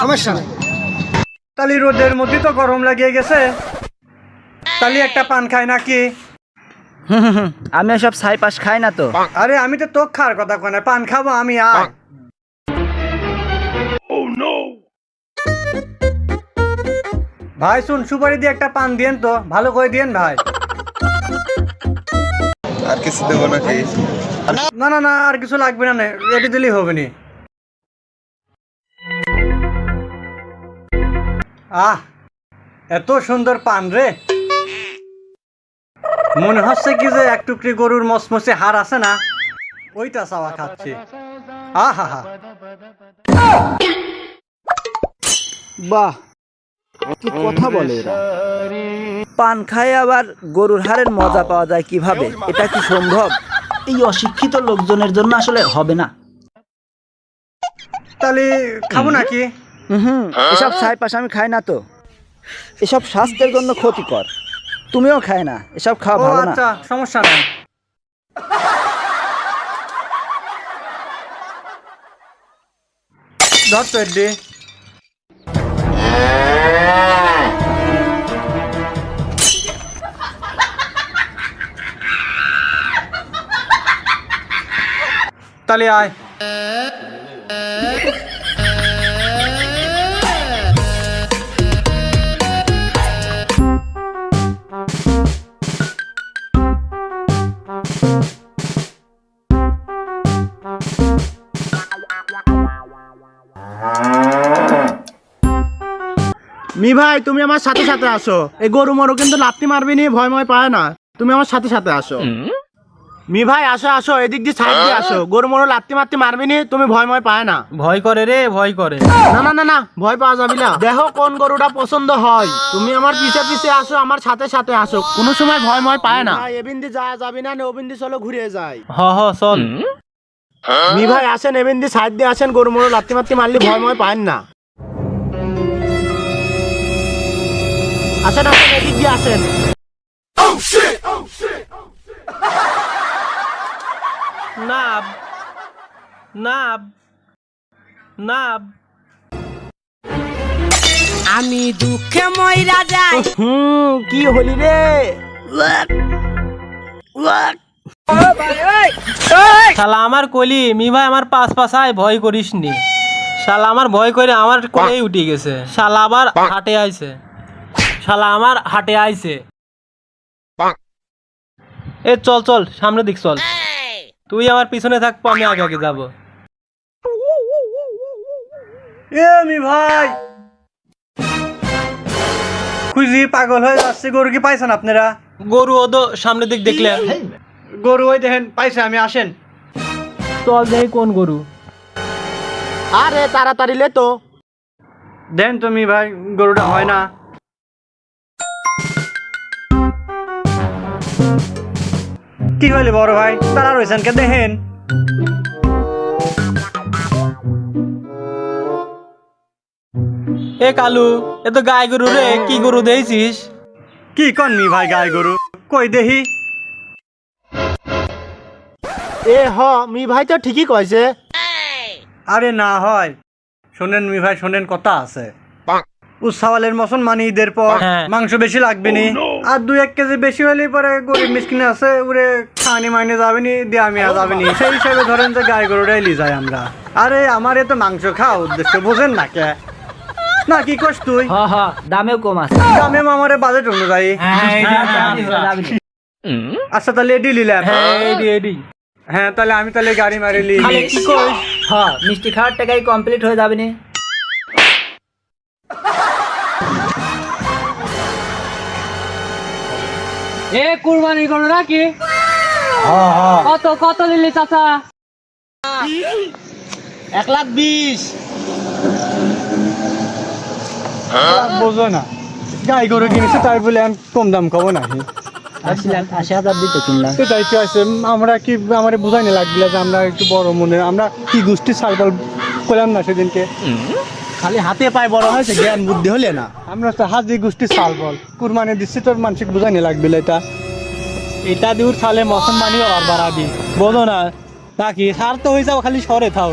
সমস্যা নেই। তালি রোদের মধ্যে তো গরম লাগিয়ে গেছে। তালি একটা পান খাই নাকি? আমি ছাই পাশ খাই না তো। আরে আমি তো তোক খাওয়ার কথা কয় না পান খাব আমি আর ভাই শুন সুপারি দিয়ে একটা পান দিয়েন তো ভালো করে দিয়েন ভাই। আর কিছু দেবো নাকি? না না না আর কিছু লাগবে না নে, এটি দিলেই হবে নি। আহ এত সুন্দর পান রে। মনে হচ্ছে কি যে এক টুকরি গরুর মসমসে হার আছে না? ওইটা চাওয়া খাচ্ছি। আহা হা। বাহ কি কথা বলে এরা। পান খায় আবার গরুর হাড়ের মজা পাওয়া যায় কীভাবে? এটা কি সম্ভব? এই অশিক্ষিত লোকজনের জন্য আসলে হবে না। তাহলে খাব নাকি? হুম হুম এসব ছাই পাশ আমি খাই না তো। এসব স্বাস্থ্যের জন্য ক্ষতিকর। তুমিও খায় না এসব খাওয়া ভালো না। আচ্ছা সমস্যা নাই। ধর তো তাহলে আয়। মি ভাই তুমি আমার সাথে সাথে আসো। এই গরু মরু কিন্তু লাত্তি মারবি নি ভয় ময় পায় না। তুমি আমার সাথে সাথে আসো। মি ভাই আসো আসো এদিক দিয়ে সাইড দিয়ে আসো। গরু মরু লাত্তি মারতে মারবি নি তুমি ভয় ময় পায় না। ভয় করে রে ভয় করে। না না না না ভয় পাওয়া যাবি না। দেখো কোন গরুটা পছন্দ হয়। তুমি আমার পিছে পিছে আসো আমার সাথে সাথে আসো। কোনো সময় ভয় ময় পায় না। এবিন্দি যা যাবি না ওবিন্দি চলো ঘুরে যায় হ হ চল। মি ভাই আসেন এবিন্দি সাইড দিয়ে আসেন গরু মরু লাত্তি মারলে ভয় ময় পায় না। আসেন আসেন এদিক দিয়ে আসেন। নাব নাব নাব। আমি দুঃখে ময়রা যাই। হুম কি হলি রে? শালা আমার কলি মি ভাই আমার পাশ পাশায় ভয় করিস নি শালা আমার ভয় করে আমার কোলেই উঠে গেছে। শালা আবার হাটে আইছে। শালা আমার হাটে আইছে। এ চল চল সামনে দিক চল। তুই আমার পিছনে থাকব আমি আগে আগে যাব। এ মি ভাই। খুঁজি পাগল হয়ে যাচ্ছে। গরু কি পাইছেন আপনারা? গরু ও তো সামনে দিক দেখলে। গরু ওই দেখেন পাইছে আমি আসেন। চল দেখি কোন গরু? আরে তাড়াতাড়ি লে তো। দেন তুমি ভাই গরুটা হয় না। কি হইলে বড় ভাই? তারা রয়েছেন কে? দেখেন। এ কালু এ তো গায়ে গরু রে কি গরু দেখছিস কি কনমি ভাই গায়ে গরু? কই দেহি? এ হ মি ভাই তো ঠিকই কইছে। আরে না হয়। শোনেন মি ভাই শোনেন কথা আছে। উৎসাওয়ালের মতন মানে ঈদের পর। হ্যাঁ। মাংস বেশি লাগবে নি। আর দুই এক কেজি বেশি হলে পরে গরিব মিসকিন আছে উড়ে খানি মাইনে যাবে নি দিয়ে আমি যাবে নি। সেই হিসাবে ধরেন যে গায়ে গরুটাই লি যাই আমরা। আরে আমার এ তো মাংস খাওয়া উদ্দেশ্য বোঝেন না কে? না কি করছ তুই? হ হ দামেও কম আছে। দামে আমারে বাজেট অনুযায়ী। আচ্ছা তাহলে এডি নিলাম হ্যাঁ এডি এডি। হ্যাঁ তাহলে আমি তাহলে গাড়ি মারি লি। খালি কি কইস হ মিষ্টি খাওয়ার টাকাই কমপ্লিট হয়ে যাবে না। এ কুরবানি করো নাকি? কত কত নিলি চাচা? এক লাখ বিশ। বোঝো না। গাই গরু কিনেছে তাই বলে আমি কম দাম খাব না আশি হাজার দিতে কিনলাম। সেটাই তো আছে আমরা কি আমার বোঝাই না লাগবে যে আমরা একটু বড় মনে আমরা কি গোষ্ঠী সার্কল করলাম না সেদিনকে? খালি হাতে পায়ে বড় হয়েছে জ্ঞান বুদ্ধি হলে না। আমরা তো হাজি গোষ্ঠী সাল বল কুরবানি দিচ্ছি তোর মানসিক বোঝাই না লাগবে এটা। এটা দূর সালে মৌসুম মানি আর বাড়াবি বোঝো না নাকি? সার তো হয়ে যাও খালি সরে থাও।